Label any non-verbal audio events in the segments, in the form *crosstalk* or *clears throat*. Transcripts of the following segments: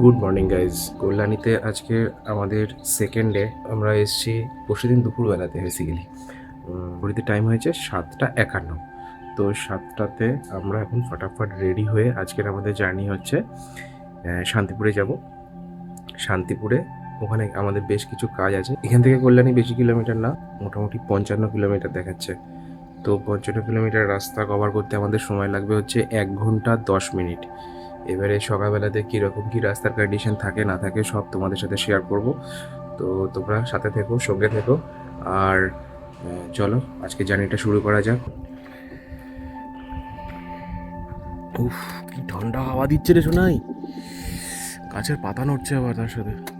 Good morning guys কল্যাণীতে আজকে আমাদের second day আমরা এসেছি পরশুদিন দুপুরবেলাতে বেসিক্যালি ঘড়িতে টাইম হয়েছে সাতটা একান্ন। তো সাতটাতে আমরা এখন ফটাফট রেডি হয়ে আজকের আমাদের জার্নি হচ্ছে শান্তিপুরে যাব। শান্তিপুরে ওখানে আমাদের বেশ কিছু কাজ আছে। এখান থেকে কল্যাণী বেশি কিলোমিটার না, মোটামুটি পঞ্চান্ন কিলোমিটার দেখাচ্ছে। তো পঞ্চান্ন কিলোমিটার রাস্তা কভার করতে আমাদের সময় লাগবে হচ্ছে এক ঘণ্টা দশ মিনিট। এবারে সকালবেলাতে কীরকম কী রাস্তার কন্ডিশন থাকে, না থাকে, সব তোমাদের সাথে শেয়ার করব। তো তোমরা সাথে থেকো, সঙ্গে থেকো। আর চলো, আজকে জার্নিটা শুরু করা যাক। উফ, কি ঠান্ডা হাওয়া দিচ্ছে রে শোনাই গাছের পাতা নড়ছে আবার তার সাথে।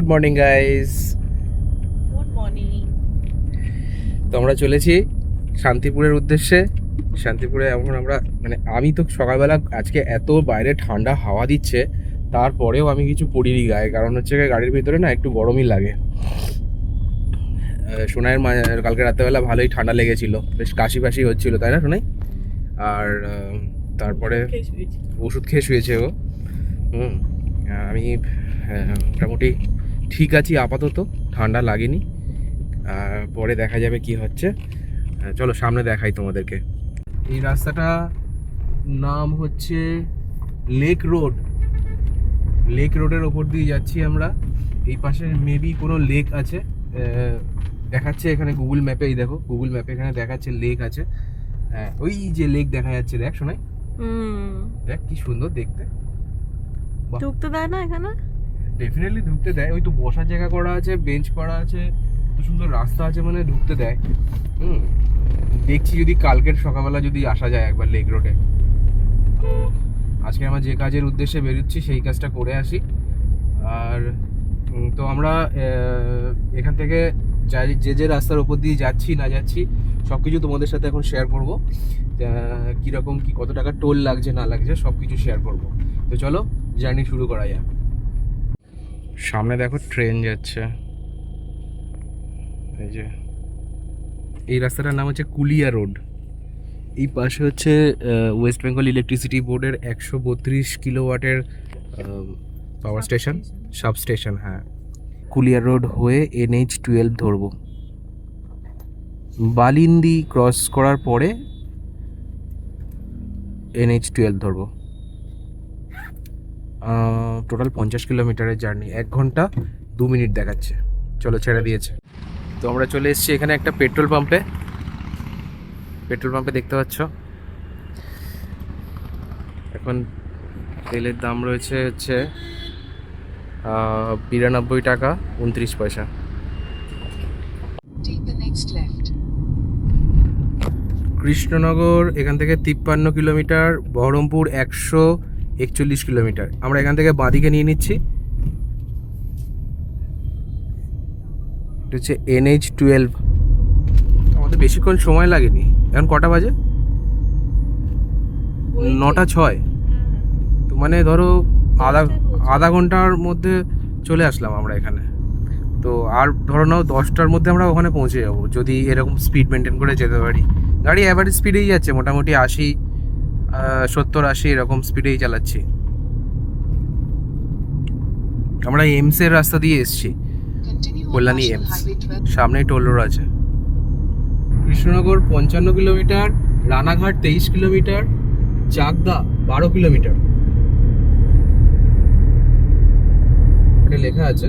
Good morning guys good morning তো আমরা চলেছি শান্তিপুরের উদ্দেশ্যে। শান্তিপুরে এখন আমরা মানে আমি তো সকালবেলা আজকে এত বাইরে ঠান্ডা হাওয়া দিচ্ছে তারপরেও আমি কিছু পড়িনি গায়ে কারণ হচ্ছে গাড়ির ভিতরে না একটু গরমই লাগে। সোনাইয়ের মা কালকে রাত্রেবেলা ভালোই ঠান্ডা লেগেছিল বেশ কাশি ফাশি হচ্ছিল তাই না সোনাই? আর তারপরে ওষুধ খেয়ে শুয়েছে ও। হুম আমি মোটামুটি ঠিক আছি আপাতত। ঠান্ডা লাগেনি। আর পরে দেখা যাবে কি হচ্ছে। চলো সামনে দেখাই তোমাদেরকে। এই রাস্তাটা নাম হচ্ছে লেক রোড লেক রোডের ওপর দিয়ে যাচ্ছি আমরা। এই পাশে মেবি কোনো লেক আছে। দেখাচ্ছে এখানে গুগল ম্যাপে এই দেখো। গুগল ম্যাপে এখানে দেখাচ্ছে লেক আছে। হ্যাঁ ওই যে লেক দেখা যাচ্ছে দেখ শোনাই। হুম। দেখ কি সুন্দর দেখতে। ঢুকতে দেয় না এখানে? ডেফিনেটলি ঢুকতে দেয়। ওই তো বসার জায়গা করা আছে বেঞ্চ করা আছে, এত সুন্দর রাস্তা আছে মানে ঢুকতে দেয়। হুম, দেখছি যদি কালকের সকালবেলা যদি আসা যায় একবার লেক রোডে আজকে আমার যে কাজের উদ্দেশ্যে বেরোচ্ছি, সেই কাজটা করে আসি। আর তো আমরা এখান থেকে যা- যে রাস্তার উপর দিয়ে যাচ্ছি, না যাচ্ছি সব কিছু তোমাদের সাথে এখন শেয়ার করব। কীরকম কি, কত টাকা টোল লাগছে, না লাগছে সব কিছু শেয়ার করব। তো চলো জার্নি শুরু করা যাক। সামনে দেখো ট্রেন যাচ্ছে। এই যে, এই রাস্তাটার নাম হচ্ছে কুলিয়া রোড। এই পাশে হচ্ছে ওয়েস্ট বেঙ্গল ইলেকট্রিসিটি বোর্ডের একশো বত্রিশ কিলোওয়াটের পাওয়ার স্টেশন সাব স্টেশন হ্যাঁ। কুলিয়া রোড হয়ে এনএইচ টুয়েলভ ধরবো। বালিন্দি ক্রস করার পরে এনএইচ টুয়েলভ ধরবো। টোটাল পঞ্চাশ কিলোমিটারের জার্নি এক ঘণ্টা দু মিনিট দেখাচ্ছে। চলো ছেড়ে দিয়েছে। তো আমরা চলে এসেছি এখানে একটা পেট্রোল পাম্পে পেট্রোল পাম্পে দেখতে পাচ্ছ? এখন তেলের দাম রয়েছে হচ্ছে বিরানব্বই টাকা উনত্রিশ পয়সা. কৃষ্ণনগর এখান থেকে তিপ্পান্ন কিলোমিটার বহরমপুর একশো একচল্লিশ কিলোমিটার। আমরা এখান থেকে বাঁদিকে নিয়ে নিচ্ছি। এটা হচ্ছে এনএইচ টুয়েলভ আমাদের বেশিক্ষণ সময় লাগেনি। এখন কটা বাজে? নটা ছয়। তো মানে ধরো আধা আধা ঘণ্টার মধ্যে চলে আসলাম আমরা এখানে। তো আর ধরো নাও দশটার মধ্যে আমরা ওখানে পৌঁছে যাব। যদি এরকম স্পিড মেনটেন করে যেতে পারি। গাড়ি অ্যাভারেজ স্পিডেই যাচ্ছে মোটামুটি আশি সত্তর আশি এরকম স্পিডেই চালাচ্ছি। আমরা এমসের রাস্তা দিয়ে এসছি। Kalyani AIIMS Highway 12. সামনেই টোল রোড আছে। কৃষ্ণনগর পঞ্চান্ন কিলোমিটার রানাঘাট তেইশ কিলোমিটার চাকদা বারো কিলোমিটার। এটা লেখা আছে।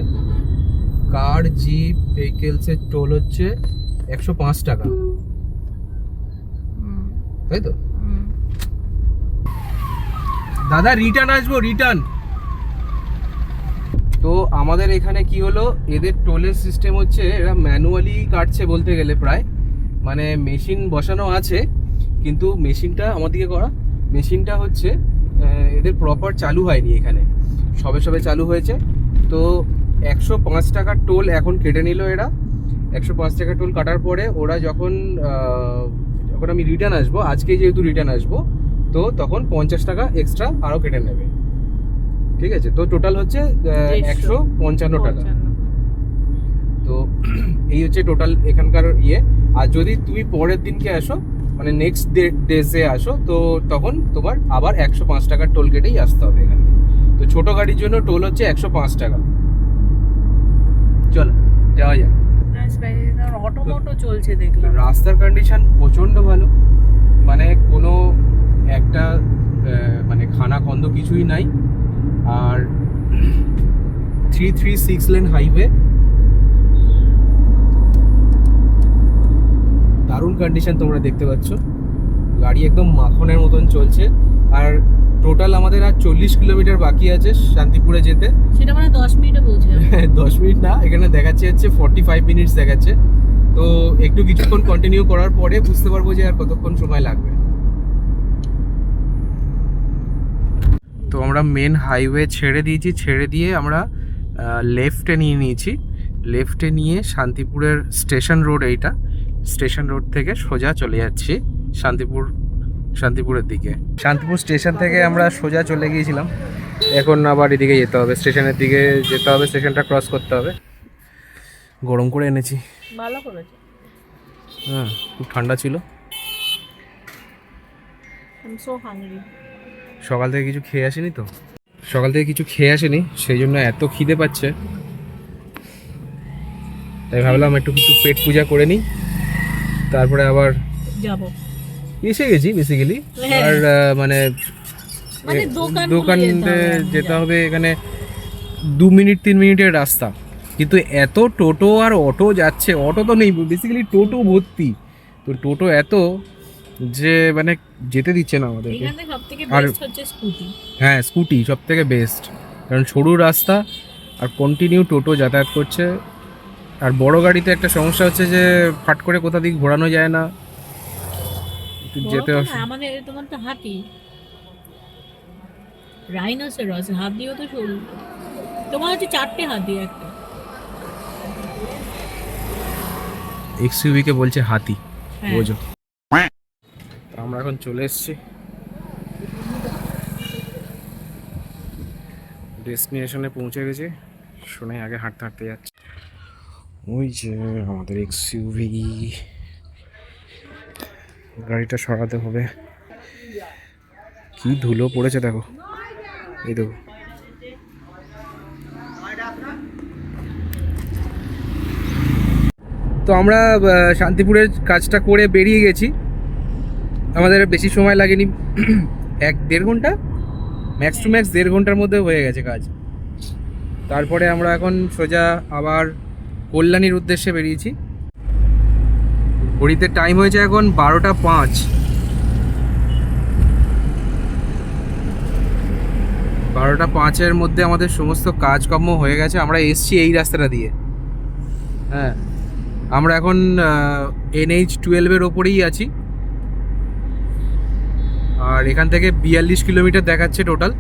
কার জিপ ভেহিকেলসের টোল হচ্ছে একশো পাঁচ টাকা। তাই তো? দাদা রিটার্ন আসব রিটার্ন তো আমাদের এখানে কি হলো? এদের টোলের সিস্টেম হচ্ছে, এরা ম্যানুয়ালি কাটছে বলতে গেলে প্রায়। মানে মেশিন বসানো আছে, কিন্তু মেশিনটা আমার দিকে করা মেশিনটা হচ্ছে এদের প্রপার চালু হয়নি এখানে। সবে সবে চালু হয়েছে। তো একশো পাঁচ টাকার টোল এখন কেটে নিল এরা। একশো পাঁচ টাকা টোল কাটার পরে ওরা যখন যখন আমি রিটার্ন আসব, আজকে যেহেতু রিটার্ন আসব তো তখন পঞ্চাশ টাকা এক্সট্রা আরও কেটে নেবে। ঠিক আছে? তো টোটাল হচ্ছে একশো পঞ্চান্ন টাকা। তো *clears throat* এই হচ্ছে টোটাল এখানকার ইয়ে। আর যদি তুমি পরের দিনকে আসো মানে নেক্সট ডে ডেজে আসো তো তখন তোমার আবার একশো পাঁচ টাকার টোল কেটেই আসতে হবে এখান থেকে তো ছোট গাড়ির জন্য টোল হচ্ছে একশো পাঁচ টাকা। চলো যাওয়া যাক। অটো মোটো চলছে দেখলাম। রাস্তার কন্ডিশন প্রচণ্ড ভালো। মানে কোনো একটা মানে খানা খন্দ কিছুই নাই। আর three three six lane highway. দারুণ কন্ডিশন তোমরা দেখতে পাচ্ছ। গাড়ি একদম মাখনের মতন চলছে। আর টোটাল আমাদের আর চল্লিশ কিলোমিটার বাকি আছে শান্তিপুরে যেতে। সেটা মানে দশ মিনিটে পৌঁছে *laughs* দশ মিনিট না এখানে দেখাচ্ছে হচ্ছে ফর্টি ফাইভ মিনিটস দেখাচ্ছে। তো একটু কিছুক্ষণ কন্টিনিউ করার পরে বুঝতে পারব যে আর কতক্ষণ সময় লাগবে। তো আমরা মেন হাইওয়ে ছেড়ে দিয়েছি ছেড়ে দিয়ে আমরা লেফটে নিয়ে নিয়েছি। লেফটে নিয়ে শান্তিপুরের স্টেশন রোড এইটা। স্টেশন রোড থেকে সোজা চলে যাচ্ছি শান্তিপুর শান্তিপুরের দিকে। শান্তিপুর স্টেশন থেকে আমরা সোজা চলে গিয়েছিলাম। এখন আবার এদিকে যেতে হবে স্টেশনের দিকে যেতে হবে স্টেশনটা ক্রস করতে হবে। গরম করে এনেছি। ভালো করেছে হ্যাঁ খুব ঠান্ডা ছিল। আই সো হাংরি সকাল থেকে কিছু খেয়ে আসেনি তো? সকাল থেকে কিছু খেয়ে আসেনি সেই জন্য এত খিদে পাচ্ছে। তাই ভাবলাম একটু কিছু পেট পূজা করে নিই। তারপরে আবার যাব। এসে গেছি বেসিক্যালি। আর মানে মানে দোকান দোকানে যেতে হবে, যেতে হবে এখানে দু মিনিট তিন মিনিটের রাস্তা। কিন্তু এত টোটো আর অটো যাচ্ছে অটো তো নেই বেসিক্যালি টোটো ভর্তি। তো টোটো এত যে মানে যেতে দিচ্ছে না আমাদেরকে। আর- বেস্ট হচ্ছে স্কুটি। হ্যাঁ স্কুটি সব থেকে বেস্ট কারণ সরু রাস্তা আর কন্টিনিউ টোটো যাতায়াত করছে। আর বড় গাড়িতে একটা সমস্যা হচ্ছে যে ফাট করে কোথা দিক ঘোরানো যায় না। একটু যেতে আমাদের তোমার তো হাতি। রাইনোসেরস হাতিও তো সরু। তোমার হচ্ছে চারটে হাতি একটা। এক্সইউভি কে বলছে হাতি। হ্যাঁ। বোঝো। এখন চলে এসেছি। ডেস্টিনেশনে পৌঁছে গেছি। শুনে আগে হাঁটতে হাঁটতে যাচ্ছে। ওই যে আমাদের এক্সইউভি গাড়িটা সরাতে হবে। কি ধুলো পড়েছে দেখো। এই দেখো। তো আমরা শান্তিপুরের কাজটা করে বেরিয়ে গেছি। আমাদের বেশি সময় লাগেনি। এক দেড় ঘণ্টা? ম্যাক্স টু ম্যাক্স দেড় ঘণ্টার মধ্যে হয়ে গেছে কাজ। তারপরে আমরা এখন সোজা আবার কল্যাণীর উদ্দেশ্যে বেরিয়েছি। ঘড়িতে টাইম হয়েছে এখন বারোটা পাঁচ। বারোটা পাঁচের মধ্যে আমাদের সমস্ত কাজকর্ম হয়ে গেছে। আমরা এসছি এই রাস্তাটা দিয়ে। হ্যাঁ। আমরা এখন এনএইচ টুয়েলভের ওপরেই আছি। আর এখান থেকে বিয়াল্লিশ কিলোমিটার দেখাচ্ছে টোটাল।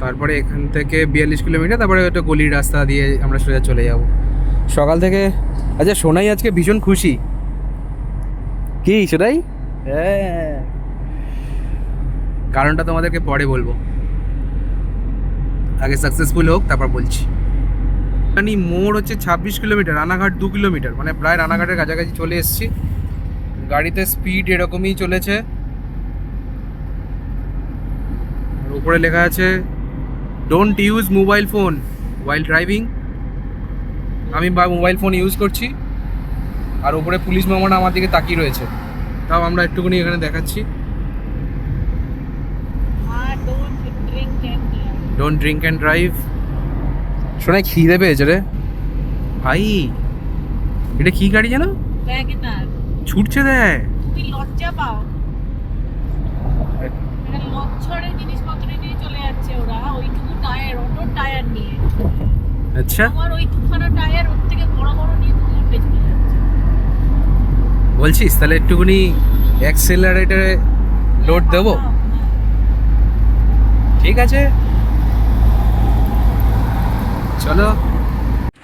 তারপরে এখান থেকে বিয়াল্লিশ কিলোমিটার তারপরে একটা গলির রাস্তা দিয়ে আমরা সোজা চলে যাব। সকাল থেকে আচ্ছা সোনাই আজকে ভীষণ খুশি। কি সোনাই? হ্যাঁ। কারণটা তোমাদেরকে পরে বলব। আগে সাকসেসফুল হোক তারপর বলছি। মানে মোড় হচ্ছে ছাব্বিশ কিলোমিটার রানাঘাট দু কিলোমিটার। মানে প্রায় রানাঘাটের কাছাকাছি চলে এসেছি। গাড়িতে স্পিড এরকমই চলেছে আর উপরে লেখা আছে don't use mobile phone while driving আমি বা মোবাইল ফোন ইউজ করছি আর উপরে পুলিশ মামারা আমার দিকে তাকিয়ে রয়েছে। তাও আমরা একটুখানি এখানে দেখাচ্ছি। ডোন্ট ড্রিঙ্ক অ্যান্ড ড্রাইভ শোনায় খিদে পেয়েছে রে। ভাই এটা কি গাড়ি জানো ছুটছে দেয় লজ্জা পাও। লজ্জরের নিয়ে চলে যাচ্ছে ওরা ওইটুকু টায়ার অটো টায়ার নিয়ে। আচ্ছা। আমার ওই দুখানা টায়ার ওর থেকে বড় বড় নিয়ে তোমার পেছনে যাচ্ছে। বলছিস তাহলে একটুখানি অ্যাক্সেলারেটারে লোড দেবো? হ্যাঁ, ঠিক ঠিক আছে। চলো।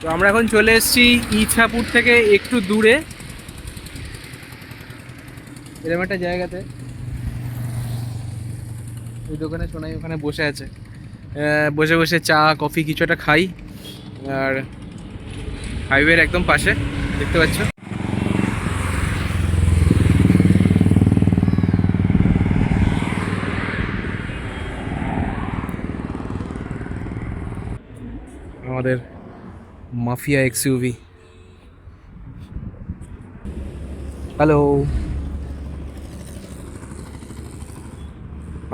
তো আমরা এখন চলে এসেছি ইছাপুর থেকে একটু দূরে। এরকম একটা জায়গাতে। ওই দোকানে সোনাই ওখানে বসে আছে। বসে বসে চা, কফি কিছু একটা খাই। আর হাইওয়ের একদম পাশে, দেখতে পাচ্ছ? আমাদের মাফিয়া এক্সইউভি হ্যালো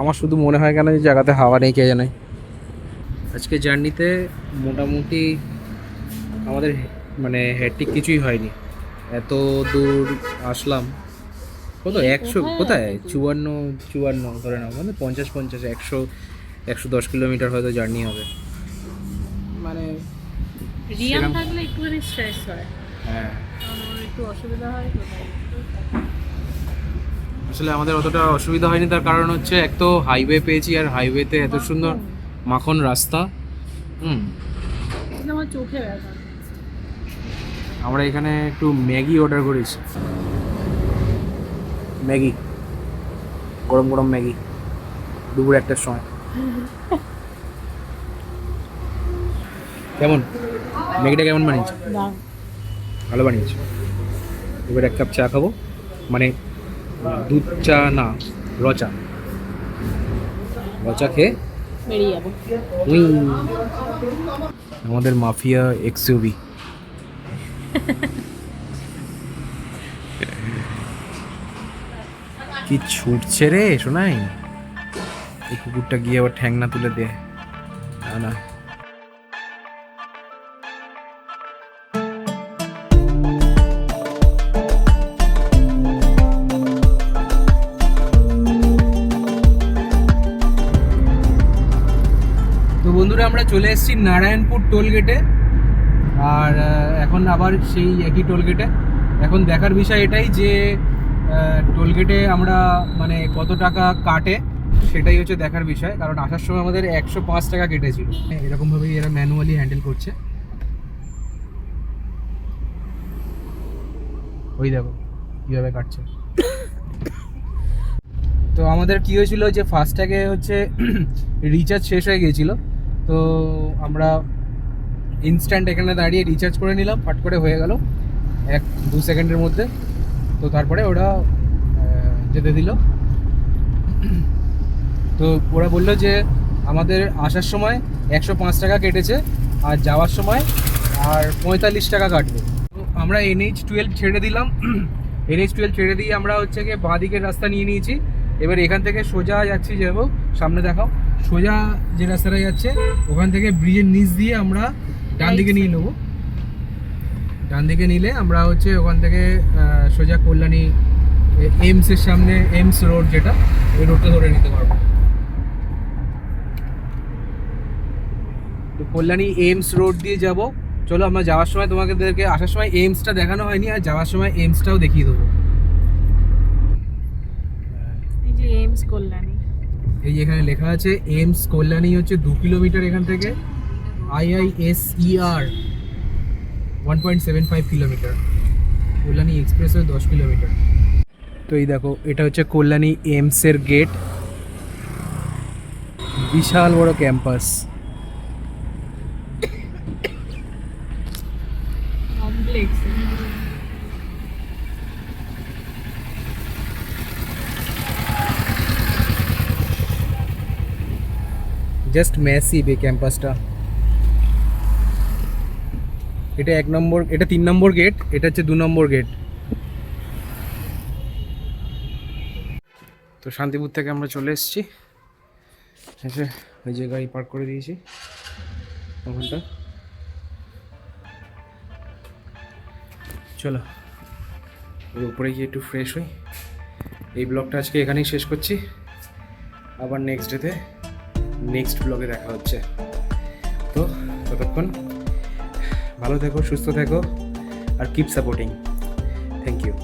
আমার শুধু মনে হয় কেন যে জায়গাতে হাওয়া নেই, কে জানে? আজকে জার্নিতে মোটামুটি আমাদের মানে হেডটিক কিছুই হয়নি। এত দূর আসলাম। কত? একশো কোথায় কোথায়? চুয়ান্ন চুয়ান্ন ধরে নাও। মানে পঞ্চাশ পঞ্চাশ একশো একশো দশ কিলোমিটার হয়তো জার্নি হবে। মানে রিয়াম থাকলে একটুখানি স্ট্রেস হয়। হ্যাঁ। একটু অসুবিধা হয় আসলে আমাদের অতটা অসুবিধা হয়নি তার কারণ হচ্ছে এক তো হাইওয়ে পেয়েছি আর হাইওয়েতে এত সুন্দর মাখন রাস্তা হুম। আমার চোখে ব্যথা। আমরা এখানে একটু ম্যাগি অর্ডার করেছি। ম্যাগি গরম গরম ম্যাগি দুপুর একটার সময়। কেমন? ম্যাগিটা কেমন বানিয়েছে? ভালো বানিয়েছে? এবার এক কাপ চা খাব। মানে দুধ চা না র চা। র চা খেয়ে বেরিয়ে। আমাদের মাফিয়া এক্সইউভি কি ছুটছে রে, শোনাই? এই কুকুরটা গিয়ে আবার ঠ্যাং না তুলে দে না না। আমরা চলে এসেছি নারায়ণপুর টোল গেটে আর এখন আবার সেই একই টোল গেটে এখন দেখার বিষয় এটাই যে টোল গেটে আমরা মানে কত টাকা কাটে, সেটাই হচ্ছে দেখার বিষয়। কারণ আসার সময় আমাদের একশো পাঁচ টাকা কেটেছিল। এরকমভাবেই এরা ম্যানুয়ালি হ্যান্ডেল করছে। ওই দেখো, কীভাবে কাটছে। তো আমাদের কি হয়েছিল যে ফার্স্টটাকে হচ্ছে রিচার্জ শেষ হয়ে গিয়েছিল। তো আমরা ইনস্ট্যান্ট এখানে দাঁড়িয়ে রিচার্জ করে নিলাম, ফাট করে হয়ে গেল এক দু সেকেন্ডের মধ্যে। তো তারপরে ওরা যেতে দিল। তো ওরা বলল যে আমাদের আসার সময় একশো পাঁচ টাকা কেটেছে, আর যাওয়ার সময় আর পঁয়তাল্লিশ টাকা কাটবে। তো আমরা এনএইচ টুয়েলভ ছেড়ে দিলাম। *clears throat* এনএইচ টুয়েলভ ছেড়ে দিয়ে আমরা হচ্ছে গিয়ে বাঁ দিকের রাস্তা নিয়ে নিয়েছি। এবার এখান থেকে সোজা যাচ্ছি যাব সামনে দেখাও। সোজা যে রাস্তাটা যাচ্ছে, ওখান থেকে ব্রিজের নিচ দিয়ে আমরা ডান দিকে নিয়ে নেব। ডান দিকে নিলে আমরা হচ্ছে ওখান থেকে সোজা কল্যাণী এমসের সামনে এমস রোড যেটা, ওই রোডটা ধরে নিতে পারব। তো কল্যাণী এইমস রোড দিয়ে যাব। চলো আমরা যাওয়ার সময় তোমাদেরকে আসার সময় এইমসটা দেখানো হয়নি, আর যাওয়ার সময় এইমসটাও দেখিয়ে দেবো। এই যে এইমস কল্যাণী। এই এখানে লেখা আছে এমস কল্যাণী হচ্ছে দু কিলোমিটার এখান থেকে। IISER one point seven five kilometre. Kalyani express দশ কিলোমিটার। তো এই দেখো, এটা হচ্ছে কল্যাণী এমসের গেট বিশাল বড় ক্যাম্পাস জাস্ট ম্যাসিভ এই ক্যাম্পাসটা। এটা এক নম্বর, এটা তিন নম্বর গেট, এটা হচ্ছে দু নম্বর গেট। তো শান্তিপুর থেকে আমরা চলে এসেছি। এসে ওই যে গাড়ি পার্ক করে দিয়েছি। ওখানটা। চলো। ওর উপরে গিয়ে একটু ফ্রেশ হই। এই ব্লগটা আজকে এখানেই শেষ করছি। আবার নেক্সট ডেতে নেক্সট ব্লগে দেখা হচ্ছে। তো ততক্ষণ ভালো থেকো, সুস্থ থেকো, আর কিপ সাপোর্টিং থ্যাংক ইউ